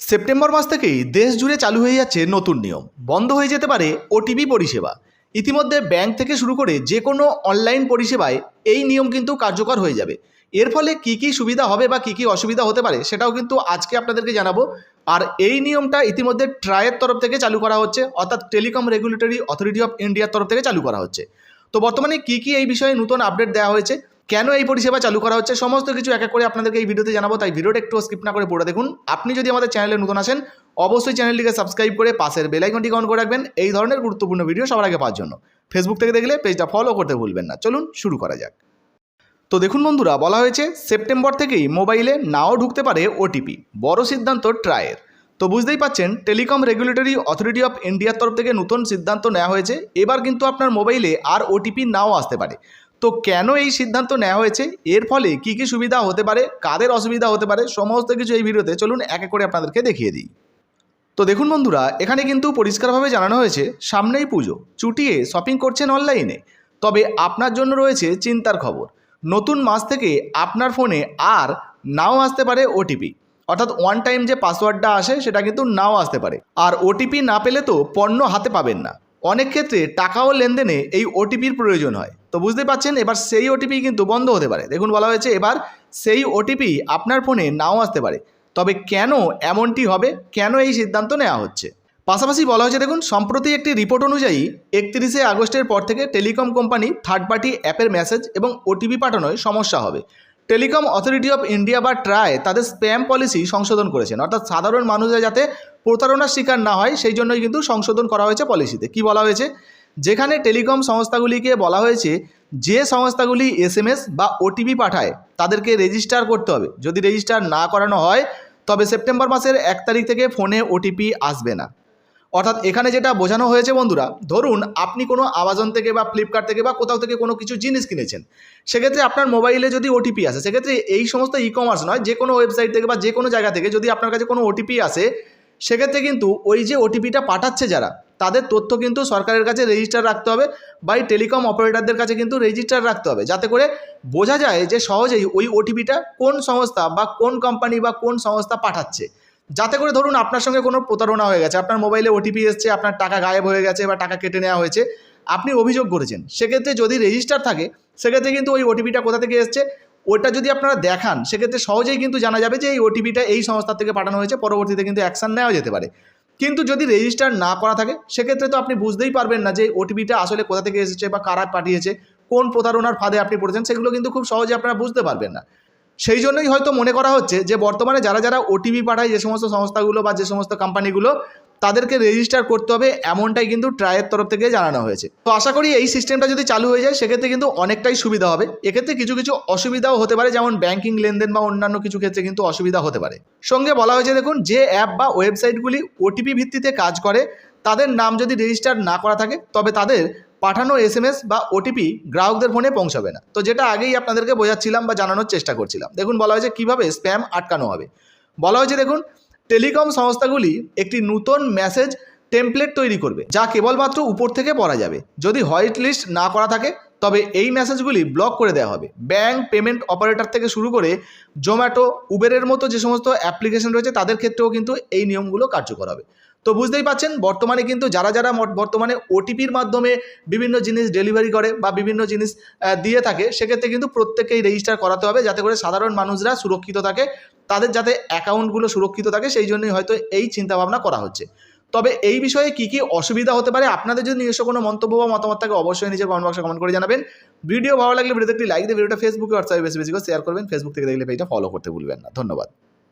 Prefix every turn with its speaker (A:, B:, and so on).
A: September মাস থেকেই দেশ জুড়ে চালু হয়ে যাচ্ছে নতুন নিয়ম। বন্ধ হয়ে যেতে পারে ওটিপি পরিষেবা। ইতিমধ্যে ব্যাংক থেকে শুরু করে যে কোনো অনলাইন পরিষেবায় এই নিয়ম কিন্তু কার্যকর হয়ে যাবে। এর ফলে কি কি সুবিধা হবে বা কি কি অসুবিধা হতে পারে সেটাও কিন্তু আজকে আপনাদেরকে জানাব। আর এই নিয়মটা ইতিমধ্যে ট্রায়ের তরফ থেকে চালু করা হচ্ছে, অর্থাৎ টেলিকম রেগুলেটরি অথরিটি অফ ইন্ডিয়ার তরফ থেকে চালু করা হচ্ছে। তো বর্তমানে কি কি এই বিষয়ে নতুন আপডেট দেওয়া হয়েছে কেন এই পরিষেবা চালু করা হচ্ছে? সমস্ত কিছু এক এক করে আপনাদেরকে এই ভিডিওতে জানাব, তাই ভিডিওটা একটু স্কিপ না করে পড়ে দেখুন। আপনি যদি আমাদের চ্যানেলে নতুন আসেন, অবশ্যই চ্যানেলটিকে সাবস্ক্রাইব করে পাশের বেল আইকনটি অন করে রাখবেন। এই ধরনের গুরুত্বপূর্ণ ভিডিও সবার আগে পাওয়ার জন্য। ফেসবুক থেকে দেখলে পেজটা ফলো করতে ভুলবেন না। চলুন শুরু করা যাক। তো দেখুন বন্ধুরা, বলা হয়েছে সেপ্টেম্বর থেকেই মোবাইলে নাও ঢুকতে পারে ওটিপি বড় সিদ্ধান্ত ট্রায়ের তো বুঝতেই পাচ্ছেন টেলিকম রেগুলেটরি অথরিটি অফ ইন্ডিয়ার তরফ থেকে নতুন সিদ্ধান্ত নেওয়া হয়েছে। এবার কিন্তু আপনার মোবাইলে আর ওটিপি নাও আসতে পারে। তো কেন এই সিদ্ধান্ত নেওয়া হয়েছে? এর ফলে কি কি সুবিধা হতে পারে? কাদের অসুবিধা হতে পারে? সমস্ত কিছু এই ভিডিওতে চলুন এক এক করে আপনাদেরকে দেখিয়ে দিই। তো দেখুন বন্ধুরা, এখানে কিন্তু পরিষ্কারভাবে জানানো হয়েছে, সামনেই পুজো, চুটিয়ে শপিং করছেন অনলাইনে তবে আপনার জন্য রয়েছে চিন্তার খবর। নতুন মাস থেকে আপনার ফোনে আর নাও আসতে পারে ওটিপি অর্থাৎ ওয়ান টাইম যে পাসওয়ার্ডটা আসে, সেটা কিন্তু নাও আসতে পারে। আর ওটিপি না পেলে তো পণ্য হাতে পাবেন না। অনেক ক্ষেত্রে টাকা ও লেনদেনে এই ওটিপির প্রয়োজন হয়। তো বুঝতে পারছেন এবার সেই ওটিপি কিন্তু বন্ধ হতে পারে। দেখুন বলা হয়েছে, এবার সেই ওটিপি আপনার ফোনে নাও আসতে পারে। তবে কেন এমনটি হবে? কেন এই সিদ্ধান্ত নেওয়া হচ্ছে? পাশাপাশি বলা হয়েছে, দেখুন, সম্প্রতি একটি রিপোর্ট অনুযায়ী একত্রিশে আগস্টের পর থেকে টেলিকম কোম্পানি থার্ড পার্টি অ্যাপের মেসেজ এবং ওটিপি পাঠানোয় সমস্যা হবে। টেলিকম অথরিটি অফ ইন্ডিয়া বা ট্রায় তাদের স্প্যাম পলিসি সংশোধন করেছেন। অর্থাৎ সাধারণ মানুষরা যাতে প্রতারণার শিকার না হয়, সেই জন্যই কিন্তু সংশোধন করা হয়েছে পলিসিতে। কি বলা হয়েছে? যেখানে টেলিকম সংস্থাগুলিকে বলা হয়েছে যে সংস্থাগুলি এসএমএস বা ওটিপি পাঠায়, তাদেরকে রেজিস্টার করতে হবে। যদি রেজিস্টার না করানো হয়, তবে সেপ্টেম্বর মাসের এক তারিখ থেকে ফোনে ওটিপি আসবে না। অর্থাৎ এখানে যেটা বোঝানো হয়েছে বন্ধুরা, ধরুন আপনি কোনো আমাজন থেকে বা ফ্লিপকার্ট থেকে বা কোথাও থেকে কোনো কিছু জিনিস কিনেছেন, সেক্ষেত্রে আপনার মোবাইলে যদি ওটিপি আসে, সেক্ষেত্রে এই সমস্ত ই কমার্স নয়, যে কোনো ওয়েবসাইট থেকে বা যে কোনো জায়গা থেকে যদি আপনার কাছে কোনো ওটিপি আসে, সেক্ষেত্রে কিন্তু ওই যে ওটিপিটা পাঠাচ্ছে যারা তাদের তথ্য কিন্তু সরকারের কাছে রেজিস্টার রাখতে হবে বা টেলিকম অপারেটরদের কাছে কিন্তু রেজিস্টার রাখতে হবে। যাতে করে বোঝা যায় যে সহজেই ওই ওটিপিটা কোন সংস্থা বা কোন কোম্পানি বা কোন সংস্থা পাঠাচ্ছে। যাতে করে ধরুন আপনার সঙ্গে কোনো প্রতারণা হয়ে গেছে, আপনার মোবাইলে ওটিপি এসছে, আপনার টাকা গায়েব হয়ে গেছে বা টাকা কেটে নেওয়া হয়েছে, আপনি অভিযোগ করেছেন। সেক্ষেত্রে যদি রেজিস্টার থাকে, সেক্ষেত্রে কিন্তু ওই ওটিপিটা কোথা থেকে এসছে, ওটা যদি আপনারা দেখান, সেক্ষেত্রে সহজেই কিন্তু জানা যাবে যে এই ওটিপিটা এই সংস্থা থেকে পাঠানো হয়েছে, পরবর্তীতে কিন্তু অ্যাকশান নেওয়া যেতে পারে। কিন্তু যদি রেজিস্টার না করা থাকে, সেক্ষেত্রে তো আপনি বুঝতেই পারবেন না যে ওটিপিটা আসলে কোথা থেকে এসেছে বা কারা পাঠিয়েছে, কোন প্রতারণার ফাঁদে আপনি পড়েছেন, সেগুলো কিন্তু খুব সহজে আপনারা বুঝতে পারবেন না। সেই জন্যই হয়তো মনে করা হচ্ছে যে বর্তমানে যারা যারা ওটিপি পাঠায়, যে সমস্ত সংস্থাগুলো বা যে সমস্ত কোম্পানিগুলো তাদেরকে রেজিস্টার করতে হবে, এমনটাই কিন্তু ট্রায়ের তরফ থেকে জানানো হয়েছে। তো আশা করি এই সিস্টেমটা যদি চালু হয়ে যায়, সেক্ষেত্রে কিন্তু অনেকটাই সুবিধা হবে। এক্ষেত্রে কিছু কিছু অসুবিধাও হতে পারে, যেমন ব্যাংকিং লেনদেন বা অন্যান্য কিছু ক্ষেত্রে কিন্তু অসুবিধা হতে পারে। সঙ্গে বলা হয়েছে, দেখুন, যে অ্যাপ বা ওয়েবসাইটগুলি ওটিপি ভিত্তিতে কাজ করে, তাদের নাম যদি রেজিস্টার না করা থাকে, তবে তাদের পাঠানো এসএমএস বা ওটিপি গ্রাহকদের ফোনে পৌঁছাবে না। তো যেটা আগেই আপনাদেরকে বোঝাচ্ছিলাম বা জানানোর চেষ্টা করছিলাম। দেখুন, বলা হয়েছে, কীভাবে স্প্যাম আটকানো হবে। বলা হয়েছে, দেখুন টেলিকম সংস্থাগুলি একটি নতুন মেসেজ টেমপ্লেট তৈরি করবে, যা কেবলমাত্র উপর থেকে পড়া যাবে। যদি হোয়াইট লিস্ট না করা থাকে, তবে এই মেসেজগুলি ব্লক করে দেওয়া হবে। ব্যাংক পেমেন্ট অপারেটর থেকে শুরু করে জোম্যাটো, উবেরের মতো যে সমস্ত অ্যাপ্লিকেশন রয়েছে, তাদের ক্ষেত্রেও কিন্তু এই নিয়মগুলো কার্যকর হবে। তো বুঝতেই পাচ্ছেন, বর্তমানে কিন্তু যারা যারা বর্তমানে ওটিপির মাধ্যমে বিভিন্ন জিনিস ডেলিভারি করে বা বিভিন্ন জিনিস দিয়ে থাকে, সেক্ষেত্রে কিন্তু প্রত্যেকেই রেজিস্টার করাতে হবে যাতে করে সাধারণ মানুষরা সুরক্ষিত থাকে, তাদের যাতে অ্যাকাউন্টগুলো সুরক্ষিত থাকে, সেই জন্যই হয়তো এই চিন্তাভাবনা করা হচ্ছে। তবে এই বিষয়ে কি কি অসুবিধা হতে পারে, আপনাদের যদি নিজস্ব কোনো মন্তব্য বা মতামত থাকে, অবশ্যই নিজের কমেন্ট বক্সে কমেন্ট করে জানাবেন। ভিডিও ভালো লাগলে ভিডিওতে একটি লাইক দিয়ে, ভিডিওটা ফেসবুকে হোয়াটসঅ্যাপে বেশি বেশি করে শেয়ার করবেন। ফেসবুক থেকে দেখলে পেজটা ফলো করতে ভুলবেন না। ধন্যবাদ।